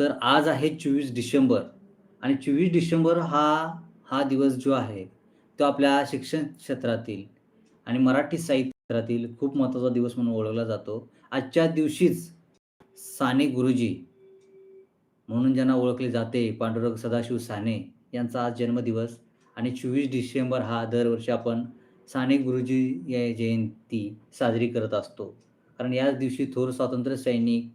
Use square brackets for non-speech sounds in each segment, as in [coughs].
तर आज आहे चोवीस डिसेंबर. आणि चोवीस डिसेंबर हा हा दिवस जो आहे तो आपल्या शिक्षण क्षेत्रातील आणि मराठी साहित्य क्षेत्रातील खूप महत्त्वाचा दिवस म्हणून ओळखला जातो. आजच्या दिवशीच साने गुरुजी म्हणून ज्यांना ओळखले जाते पांडुरंग सदाशिव साने यांचा आज जन्मदिवस. आणि चोवीस डिसेंबर हा दरवर्षी आपण साने गुरुजी या जयंती साजरी करत असतो. कारण याच दिवशी थोर स्वातंत्र्य सैनिक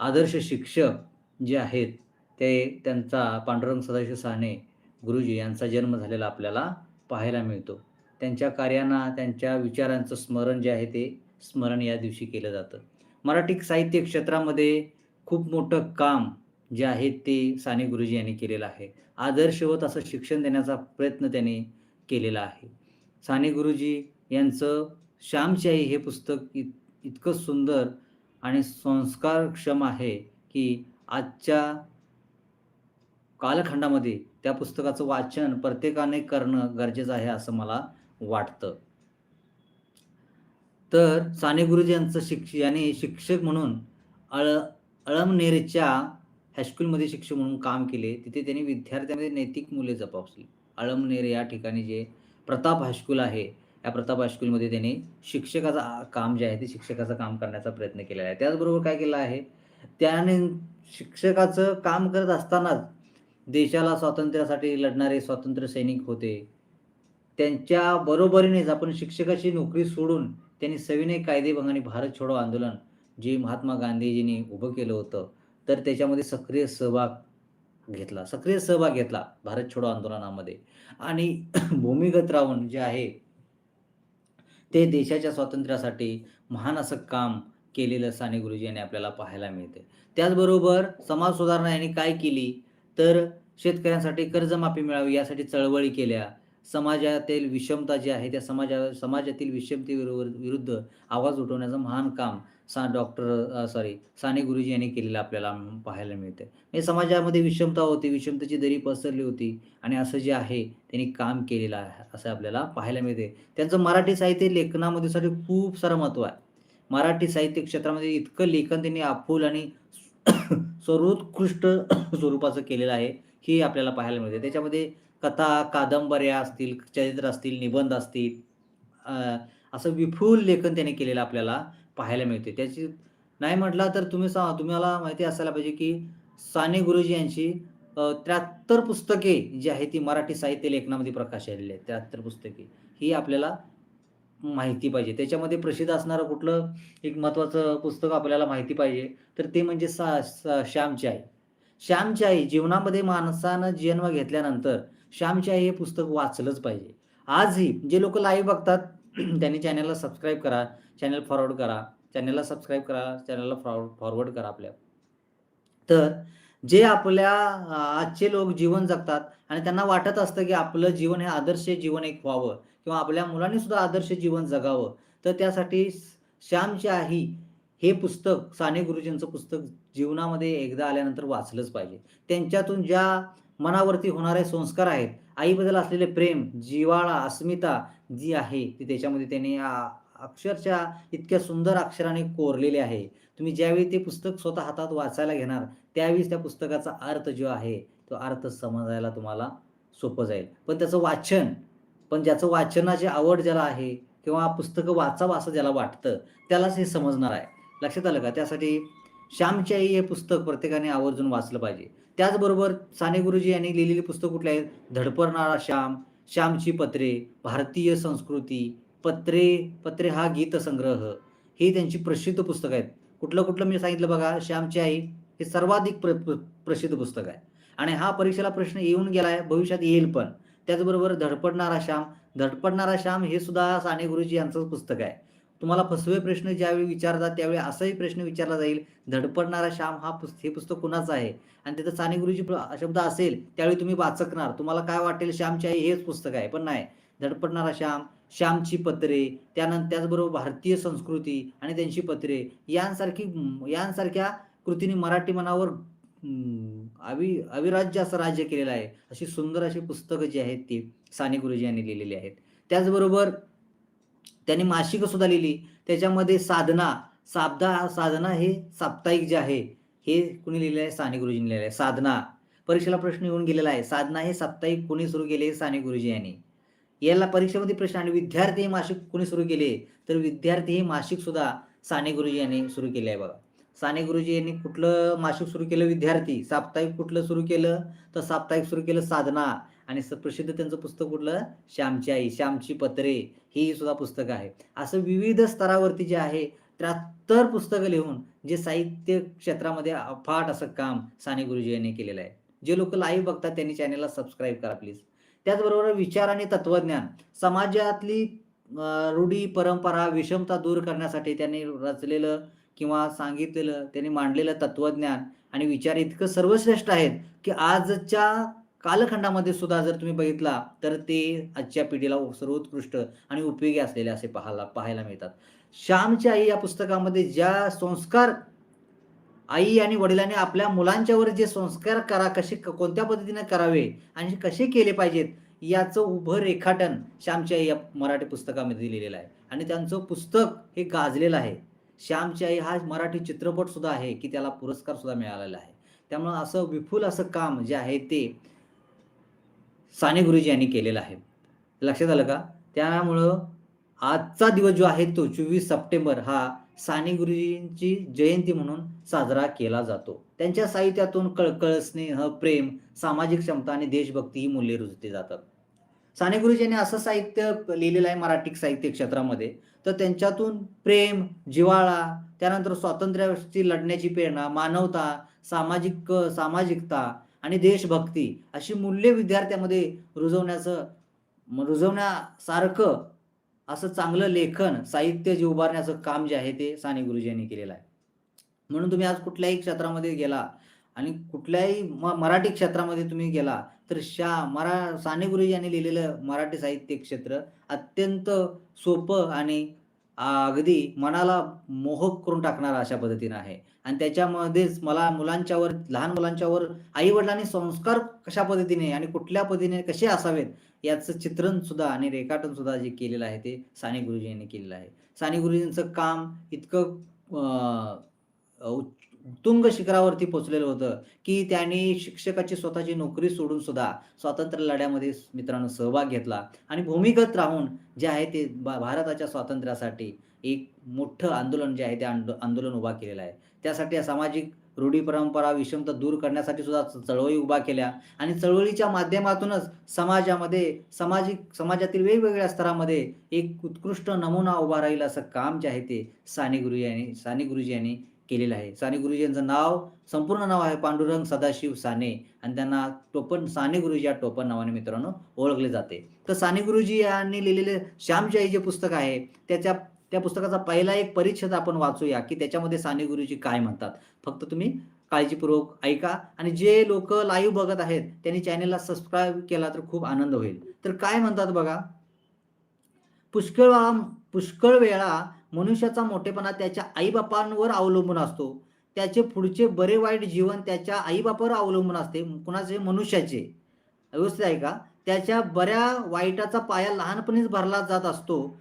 आदर्श शिक्षक जे आहेत ते त्यांचा पांडुरंग सदाशिव साने गुरुजी यांचा जन्म झालेला आपल्याला पाहायला मिळतो. त्यांच्या कार्यांना त्यांच्या विचारांचं स्मरण जे आहे ते स्मरण या दिवशी केलं जातं. मराठी साहित्य क्षेत्रामध्ये खूप मोठं काम जे आहे ते साने गुरुजी यांनी केलेलं आहे. आदर्शवत असं शिक्षण देण्याचा प्रयत्न त्यांनी केलेला आहे. साने गुरुजी यांचं श्यामची आई हे पुस्तक इत इतकं सुंदर आणि संस्कारक्षम आहे की आजच्या कालखंडामध्ये त्या पुस्तकाचं वाचन प्रत्येकाने करणं गरजेचं आहे असं मला वाटतं. तर साने गुरुजी यांचं शिक्ष यांनी शिक्षक म्हणून अळ अळमनेरच्या हायस्कूलमध्ये शिक्षक म्हणून काम केले. तिथे त्यांनी विद्यार्थ्यांमध्ये नैतिक मुले जपावली. अळमनेर या ठिकाणी जे प्रताप हायस्कूल आहे या प्रताप हायस्कूलमध्ये त्यांनी शिक्षकाचं काम जे आहे ते शिक्षकाचं काम करण्याचा प्रयत्न केलेला आहे. त्याचबरोबर काय केलं आहे? त्याने शिक्षकाचं काम करत असतानाच देशाला स्वातंत्र्यासाठी लढणारे स्वातंत्र्य सैनिक होते. त्यांच्या बरोबरीनेच आपण शिक्षकाची नोकरी सोडून त्यांनी सविनय कायदेभंगाने भारत छोडो आंदोलन जे महात्मा गांधीजींनी उभं केलं होतं तर त्याच्यामध्ये सक्रिय सहभाग घेतला. सक्रिय सहभाग घेतला भारत छोडो आंदोलनामध्ये. आणि [clears throat] भूमिगत राहून जे आहे ते देशाच्या स्वातंत्र्यासाठी महान असं काम केलेलं साने गुरुजी यांनी आपल्याला पाहायला मिळते. त्याचबरोबर समाज सुधारणा यांनी काय केली? तर शेतकऱ्यांसाठी कर्जमाफी मिळावी यासाठी चळवळी केल्या. समाजातील विषमता जी आहे त्या समाजा समाजातील विषमतेविरुद्ध विरुद्ध आवाज उठवण्याचं महान काम सा डॉक्टर सॉरी साने गुरुजी यांनी केलेलं आपल्याला पाहायला मिळते. म्हणजे समाजामध्ये विषमता होती विषमतेची दरी पसरली होती आणि असं जे आहे त्यांनी काम केलेलं आहे असं आपल्याला पाहायला मिळते. त्यांचं मराठी साहित्य लेखनामध्ये साठी खूप सारं महत्त्व आहे. मराठी साहित्य क्षेत्रामध्ये इतकं लेखन त्यांनी अफूल आणि [coughs] सर्वोत्कृष्ट [coughs] स्वरूपाचं केलेलं आहे हे आपल्याला पाहायला मिळते. त्याच्यामध्ये कथा कादंबऱ्या असतील चरित्र असतील निबंध असतील असं विपुल लेखन त्याने केलेलं आपल्याला पाहायला मिळते. त्याची नाही म्हटला तर तुम्ही सा तुम्हाला माहिती असायला पाहिजे की साने गुरुजी यांची त्र्याहत्तर पुस्तके जी आहे ती मराठी साहित्य लेखनामध्ये प्रकाश आलेली आहेत. त्र्याहत्तर पुस्तके. ही आपल्याला माहिती पाहिजे. त्याच्यामध्ये प्रसिद्ध असणारं कुठलं एक महत्त्वाचं पुस्तक आपल्याला माहिती पाहिजे. तर ते म्हणजे सा श्यामची आई श्यामची आई जीवनामध्ये माणसानं जन्म घेतल्यानंतर श्यामची आई हे पुस्तक वाचलंच पाहिजे. आजही जे लोक लाईव्ह बघतात [clears throat] त्यांनी चॅनलला सबस्क्राईब करा चॅनल फॉरवर्ड करा चॅनलला सबस्क्राईब करा चॅनलला फॉरवर्ड फॉरवर्ड करा आपल्या. तर जे आपल्या आजचे लोक जीवन जगतात आणि त्यांना वाटत असतं की आपलं जीवन हे आदर्श जीवन एक व्हावं किंवा आपल्या मुलांनी सुद्धा आदर्श जीवन जगावं. तर त्यासाठी श्यामची आई हे पुस्तक साने गुरुजींचं पुस्तक जीवनामध्ये एकदा आल्यानंतर वाचलंच पाहिजे. त्यांच्यातून ज्या मनावरती होणारे संस्कार आहेत आईबद्दल असलेले प्रेम जिवाळा अस्मिता जी आहे ती त्याच्यामध्ये त्यांनी अक्षरशः इतक्या सुंदर अक्षराने कोरलेले आहे. तुम्ही ज्यावेळी ते पुस्तक स्वतः हातात वाचायला घेणार त्यावेळीच त्या पुस्तकाचा अर्थ जो आहे तो अर्थ समजायला तुम्हाला सोपं जाईल. पण त्याचं वाचन पण ज्याचं वाचनाची आवड ज्याला आहे किंवा पुस्तकं वाचावं असं ज्याला वाटतं त्यालाच हे समजणार आहे. लक्षात आलं का? त्यासाठी श्यामची आई हे पुस्तक प्रत्येकाने आवर्जून वाचलं पाहिजे. त्याचबरोबर साने गुरुजी यांनी लिहिलेली पुस्तक कुठले आहेत? धडपडणारा श्याम श्यामची पत्रे भारतीय संस्कृती पत्रे पत्रे हा गीतसंग्रह हे त्यांची प्रसिद्ध पुस्तकं आहेत. कुठलं कुठलं मी सांगितलं बघा श्यामची आई हे सर्वाधिक प्र प्रसिद्ध पुस्तक आहे. आणि हा परीक्षेला प्रश्न येऊन गेला आहे भविष्यात येईल पण. त्याचबरोबर धडपडणारा श्याम धडपडणारा श्याम हे सुद्धा साने गुरुजी यांचंच पुस्तक आहे. तुम्हाला फसवे प्रश्न ज्यावेळी विचारतात त्यावेळी असाही प्रश्न विचारला जाईल धडपडणारा श्याम हा पुस्त हे पुस्तक कुणाचं आहे? आणि तिथं साने गुरुजी शब्द असेल त्यावेळी तुम्ही वाचकणार. तुम्हाला काय वाटेल श्यामची आई हेच पुस्तक आहे पण नाही. धडपडणारा श्याम श्यामची पत्रे त्यानंतर त्याचबरोबर भारतीय संस्कृती आणि त्यांची पत्रे यांसारखी यांसारख्या कृतीने मराठी मनावर अवि अविराज्य असं राज्य केलेलं आहे. अशी सुंदर अशी पुस्तकं जी आहेत ती साने गुरुजी यांनी लिहिलेली आहेत. त्याचबरोबर त्यांनी मासिकं सुद्धा लिहिली. त्याच्यामध्ये साधना साबदा साधना हे साप्ताहिक जे आहे हे कुणी लिहिलेलं आहे? साने गुरुजींनी लिहिलं आहे. साधना. परीक्षेला प्रश्न येऊन गेलेला आहे. साधना हे साप्ताहिक कोणी सुरू केले? साने गुरुजी यांनी. याला परीक्षेमध्ये प्रश्न आणि विद्यार्थी हे मासिक कोणी सुरू केले? तर विद्यार्थी हे मासिक सुद्धा साने गुरुजी यांनी सुरू केले आहे बघा. साने गुरुजी यांनी कुठलं मासिक सुरू केलं? विद्यार्थी. साप्ताहिक कुठलं सुरू केलं? तर साप्ताहिक सुरू केलं साधना. आणि स- प्रसिद्ध त्यांचं पुस्तक कुठलं? श्यामची आई श्यामची पत्रे. ही सुद्धा पुस्तकं आहे. असं विविध स्तरावरती जे आहे त्र्याहत्तर पुस्तकं लिहून जे साहित्य क्षेत्रामध्ये अफाट असं काम साने गुरुजी यांनी केलेलं आहे. जे लोक लाईव्ह बघतात त्यांनी चॅनेलला सबस्क्राईब करा प्लीज त्याचबरोबर विचार आणि तत्वज्ञान. समाजातली रूढी परंपरा विषमता दूर करण्यासाठी त्यांनी रचलेलं किंवा सांगितलेलं त्यांनी मांडलेलं तत्वज्ञान आणि विचार इतकं सर्वश्रेष्ठ आहेत की आजच्या कालखंडामध्ये सुद्धा जर तुम्ही बघितला तर ते आजच्या पिढीला सर्वोत्कृष्ट आणि उपयोगी असलेले असे पाहायला पाहायला मिळतात. श्यामची आई या पुस्तकामध्ये ज्या संस्कार आई आणि वडिलांनी आपल्या मुलांच्यावर जे संस्कार करा कसे कोणत्या पद्धतीने करावे आणि कसे केले पाहिजेत याचं उभं रेखाटन श्यामची आई या मराठी पुस्तकामध्ये लिहिलेलं आहे. आणि त्यांचं पुस्तक हे गाजलेलं आहे. श्यामची आई हा मराठी चित्रपट सुद्धा आहे की त्याला पुरस्कार सुद्धा मिळालेला आहे. त्यामुळं असं विपुल असं काम जे आहे ते साने गुरुजी यांनी केलेलं आहे. लक्षात आलं का? त्यामुळं आजचा दिवस जो आहे तो चोवीस सप्टेंबर हा साने गुरुजींची जयंती म्हणून साजरा केला जातो. त्यांच्या साहित्यातून कळकळ स्नेह प्रेम सामाजिक क्षमता आणि देशभक्ती ही मूल्ये रुजली जातात. साने गुरुजी यांनी असं साहित्य लिहिलेलं आहे मराठी साहित्य क्षेत्रामध्ये. तर त्यांच्यातून प्रेम जिव्हाळा त्यानंतर स्वातंत्र्याची लढण्याची प्रेरणा मानवता सामाजिक सामाजिकता आणि देशभक्ती अशी मूल्य विद्यार्थ्यामध्ये रुजवण्याचं रुजवण्यासारखं असं चांगलं लेखन साहित्य जे उभारण्याचं काम जे आहे ते साने गुरुजी यांनी केलेलं आहे. म्हणून तुम्ही आज कुठल्याही क्षेत्रामध्ये गेला आणि कुठल्याही म- मराठी क्षेत्रामध्ये तुम्ही गेला तर शा मरा साने गुरुजी यांनी लिहिलेलं मराठी साहित्य क्षेत्र अत्यंत सोपं आणि अगदी मनाला मोहक करून टाकणारं अशा पद्धतीनं आहे. आणि त्याच्यामध्येच मला मुलांच्यावर लहान मुलांच्यावर आई वडिलांनी संस्कार कशा पद्धतीने आणि कुठल्या पद्धतीने कसे असावेत याचं चित्रण सुद्धा आणि रेखाटन सुद्धा जे केलेलं आहे ते साने गुरुजी यांनी केलेलं आहे. साने गुरुजींचं काम इतकं तुंग शिखरावरती पोचलेलं होतं की त्यांनी शिक्षकाची स्वतःची नोकरी सोडून सुद्धा स्वातंत्र्य लढ्यामध्ये मित्रांनो सहभाग घेतला. आणि भूमिगत राहून जे आहे ते भारताच्या स्वातंत्र्यासाठी एक मोठं आंदोलन जे आहे ते आंदो आंदोलन उभा केलेलं आहे. त्यासाठी सामाजिक रूढी परंपरा विषमता दूर करण्यासाठी सुद्धा चळवळी उभा केल्या. आणि चळवळीच्या माध्यमातूनच समाजामध्ये सामाजिक समाजातील वेगवेगळ्या स्तरामध्ये एक उत्कृष्ट नमुना उभा राहील असं काम जे आहे ते साने गुरु यांनी साने गुरुजी यांनी केलेलं आहे. साने गुरुजी यांचं नाव संपूर्ण नाव आहे पांडुरंग सदाशिव साने. आणि त्यांना टोपण साने गुरुजी या टोपण नावाने मित्रांनो ओळखले जाते. तर साने गुरुजी यांनी लिहिलेले श्यामची आई जे पुस्तक आहे त्याच्या त्या पुस्तकाचा पहिला एक परिच्छेद आपण वाचूया की त्याच्यामध्ये साने गुरुजी काय म्हणतात. फक्त तुम्ही काळजीपूर्वक ऐका आणि जे लोक लाईव्ह बघत आहेत त्यांनी चॅनेलला सबस्क्राईब केला तर खूप आनंद होईल. तर काय म्हणतात बघा? पुष्कळ पुष्कळ वेळा मनुष्याचा मोठेपणा त्याच्या आईबापांवर अवलंबून असतो. त्याचे पुढचे बरे वाईट जीवन त्याच्या आईबापावर अवलंबून असते. कुणाचे? मनुष्याचे. व्यवस्थित आहे का? त्याच्या बऱ्या वाईटाचा पाया लहानपणीच भरला जात असतो.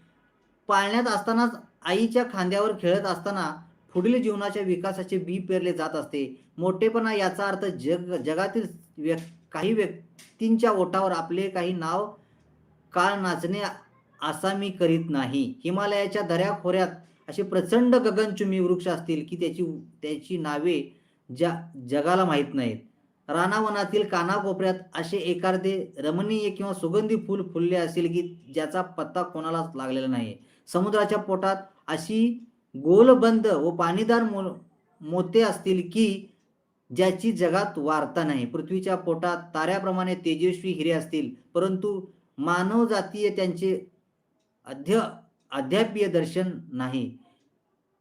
पाळण्यात असतानाच आईच्या खांद्यावर खेळत असताना पुढील जीवनाच्या विकासाचे बी पेरले जात असते. मोठेपणा याचा अर्थ जग जगातील व्यक् काही व्यक्तींच्या ओठावर आपले काही नाव काळ नाचणे असा मी करीत नाही. हिमालयाच्या दऱ्याखोऱ्यात असे प्रचंड गगनचुंबी वृक्ष असतील की त्याची त्याची नावे ज्या जगाला माहीत नाहीत. रानावनातील कानाकोपऱ्यात असे एखादे रमणीय किंवा सुगंधी फूल फुलले असेल की ज्याचा पत्ता कोणालाच लागलेला नाही समुद्राच्या पोटात अशी गोलबंद व पाणीदार मो मोते असतील की ज्याची जगात वार्ता नाही. पृथ्वीच्या पोटात ताऱ्याप्रमाणे तेजस्वी हिरे असतील परंतु मानवजातीय त्यांचे अध्य अध्यापीय दर्शन नाही.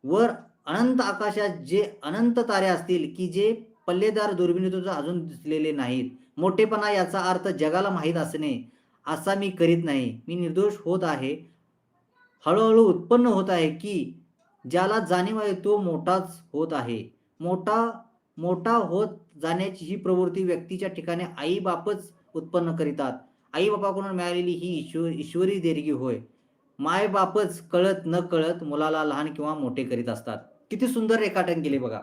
वर अनंत आकाशात जे अनंत तारे असतील की जे पल्लेदार दुर्बिणीतून अजून दिसलेले नाहीत. मोठेपणा याचा अर्थ जगाला माहीत असणे असा मी करीत नाही. मी निर्दोष होत आहे. हळूहळू उत्पन्न होत आहे की ज्याला जाणीव आहे तो मोठाच होत आहे. मोठा मोठा होत जाण्याची ही प्रवृत्ती व्यक्तीच्या ठिकाणी आई बापच उत्पन्न करीतात. आई बापाकडून मिळालेली ही ईश्वर ईश्वरी देणगी होय. मायबापच कळत न कळत मुलाला लहान किंवा मोठे करीत असतात. किती सुंदर रेखाटन केले बघा.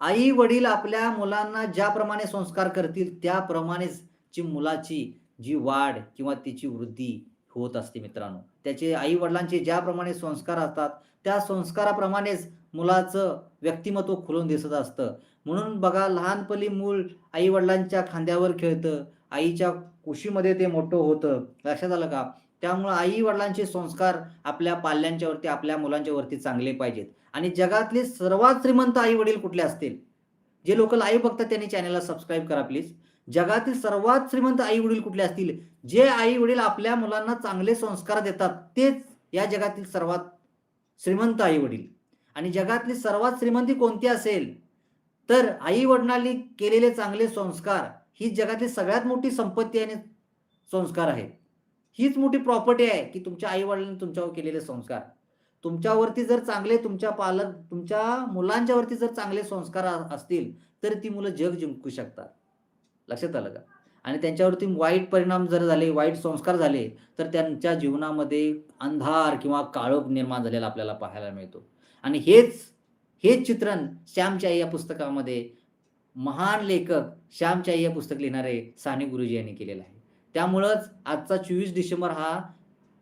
आई वडील आपल्या मुलांना ज्याप्रमाणे संस्कार करतील त्याप्रमाणेच जी मुलाची जी वाढ किंवा तिची वृद्धी होत असते मित्रांनो. त्याचे आई वडिलांचे ज्याप्रमाणे संस्कार असतात त्या संस्काराप्रमाणेच मुलाचं व्यक्तिमत्व खुलून दिसत असतं. म्हणून बघा लहानपणी मूल आई वडिलांच्या खांद्यावर खेळतं आईच्या कुशीमध्ये ते मोठं होतं. लक्षात आलं का? त्यामुळं आई वडिलांचे संस्कार आपल्या पाल्यांच्या वरती आपल्या मुलांच्या वरती चांगले पाहिजेत. आणि जगातले सर्वात श्रीमंत आई वडील कुठले असतील? जे लोक लाईव्ह बघतात त्यांनी चॅनलला सबस्क्राईब करा प्लीज जगातील सर्वात श्रीमंत आई वडील कुठले असतील? जे आई वडील आपल्या मुलांना चांगले संस्कार देतात तेच या जगातील सर्वात श्रीमंत आई वडील आणि जगातली सर्वात श्रीमंती कोणती असेल? तर आई वडिलांनी केलेले चांगले संस्कार ही जगातली सगळ्यात मोठी संपत्ती आणि संस्कार आहे. हीच मोठी प्रॉपर्टी आहे की तुमच्या आई वडिलांनी तुमच्यावर केलेले संस्कार. तुमच्यावरती जर चांगले तुमच्या पालक तुमच्या मुलांच्या वरती जर चांगले संस्कार असतील तर ती मुलं जग जिंकू शकतात. लक्षात आलं का? आणि त्यांच्यावरती वाईट परिणाम जर झाले वाईट संस्कार झाले तर त्यांच्या जीवनामध्ये अंधार किंवा काळोख निर्माण झालेला आपल्याला पाहायला मिळतो. आणि हेच हेच चित्रण श्यामच्या या पुस्तकामध्ये महान लेखक श्यामच्या या पुस्तक लिहिणारे साने गुरुजी यांनी केलेलं आहे. त्यामुळंच आजचा चोवीस डिसेंबर हा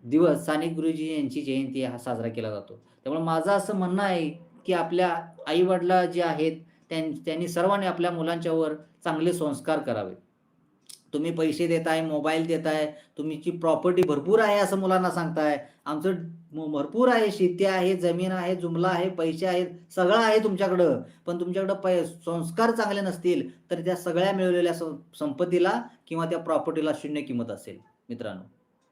दिवस साने गुरुजी यांची जयंती हा साजरा केला जातो. त्यामुळे माझं असं म्हणणं आहे की आपल्या आईवडिला जे आहेत त्यां त्यांनी सर्वांनी आपल्या मुलांच्यावर चांगले संस्कार करावे. तुम्ही पैसे देताय मोबाईल देताय तुमची प्रॉपर्टी भरपूर आहे असं मुलांना सांगताय. आमचं भरपूर आहे शेती आहे जमीन आहे जुमला आहे पैसे आहेत सगळं आहे तुमच्याकडं. पण तुमच्याकडं पै संस्कार चांगले नसतील तर त्या सगळ्या मिळवलेल्या सं- संपत्तीला किंवा त्या प्रॉपर्टीला शून्य किंमत असेल मित्रांनो.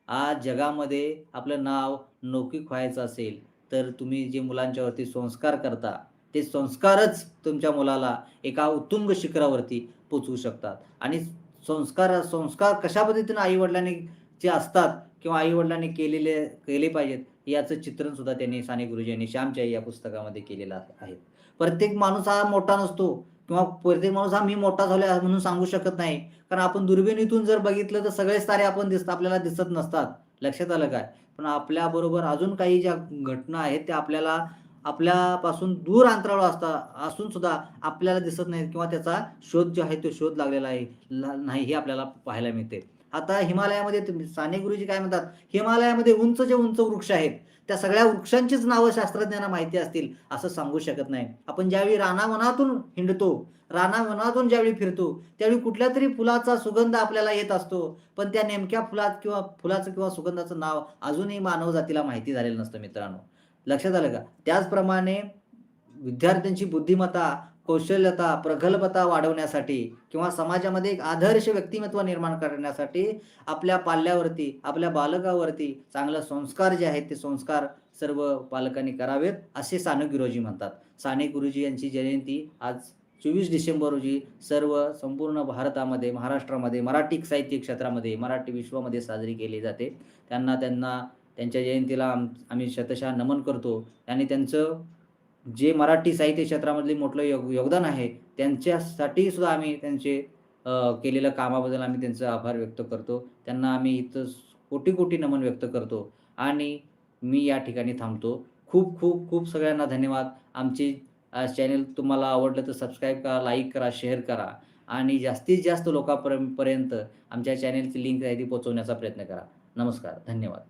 आज जगामध्ये आपलं नाव नौकिक व्हायचं असेल तर तुम्ही जे मुलांच्यावरती संस्कार करता ते संस्कारच तुमच्या मुलाला एका उत्तुंग शिखरावरती पोचवू शकतात. आणि संस्कार संस्कार कशा पद्धतीनं आईवडिलांनी जे असतात किंवा आईवडिलांनी केलेले केले पाहिजेत याचं चित्रण सुद्धा त्यांनी साने गुरुजी यांनी श्यामच्या या पुस्तकामध्ये केलेलं आहे. प्रत्येक माणूस हा मोठा नसतो किंवा प्रत्येक माणूस हा मी मोठा झालोय म्हणून सांगू शकत नाही. कारण आपण दुर्बिणीतून जर बघितलं तर सगळेच तारे आपण दिसत आपल्याला दिसत नसतात. लक्षात आलं काय? पण आपल्याबरोबर अजून काही ज्या घटना आहेत त्या आपल्याला आपल्यापासून दूर अंतराळ असता असून सुद्धा आपल्याला दिसत नाहीत किंवा त्याचा शोध जो आहे तो शोध लागलेला आहे नाही हे आपल्याला पाहायला मिळते. आता हिमालयामध्ये तुम्ही साने गुरुजी काय म्हणतात? हिमालयामध्ये उंच जे उंच वृक्ष आहेत त्या सगळ्या वृक्षांचीच नावं शास्त्रज्ञांना माहिती असतील असं सांगू शकत नाही. आपण ज्यावेळी रानावनातून हिंडतो रानावनातून ज्यावेळी फिरतो त्यावेळी कुठल्या तरी फुलाचा सुगंध आपल्याला येत असतो पण त्या नेमक्या फुलात किंवा फुलाचं किंवा सुगंधाचं नाव अजूनही मानव जातीला माहिती झालेलं नसतं मित्रांनो. लक्षात आलं का? त्याचप्रमाणे विद्यार्थ्यांची बुद्धिमत्ता कौशल्यता प्रगल्भता वाढवण्यासाठी किंवा समाजामध्ये एक आदर्श व्यक्तिमत्व निर्माण करण्यासाठी आपल्या पाल्यावरती आपल्या बालकावरती चांगलं संस्कार जे आहेत ते संस्कार सर्व पालकांनी करावेत असे साने गुरुजी म्हणतात. साने गुरुजी यांची जयंती आज चोवीस डिसेंबर रोजी सर्व संपूर्ण भारतामध्ये महाराष्ट्रामध्ये मराठी साहित्य क्षेत्रामध्ये मराठी विश्वामध्ये साजरी केली जाते. त्यांना त्यांना त्यांच्या जयंतीला आम आम्ही शतशः नमन करतो. आणि त्यांचं जे मराठी साहित्य क्षेत्रामधले मोठं योग योगदान आहे त्यांच्यासाठी सुद्धा आम्ही त्यांचे केलेल्या कामाबद्दल आम्ही त्यांचा आभार व्यक्त करतो. त्यांना आम्ही इथं कोटी कोटी नमन व्यक्त करतो आणि मी या ठिकाणी थांबतो. खूप खूप खूप सगळ्यांना धन्यवाद. आमची चॅनल तुम्हाला आवडलं तर सबस्क्राईब करा लाईक करा शेअर करा आणि जास्तीत जास्त लोकांपर्यंत आमच्या चॅनलची लिंक आहे ती पोहोचवण्याचा प्रयत्न करा. नमस्कार धन्यवाद.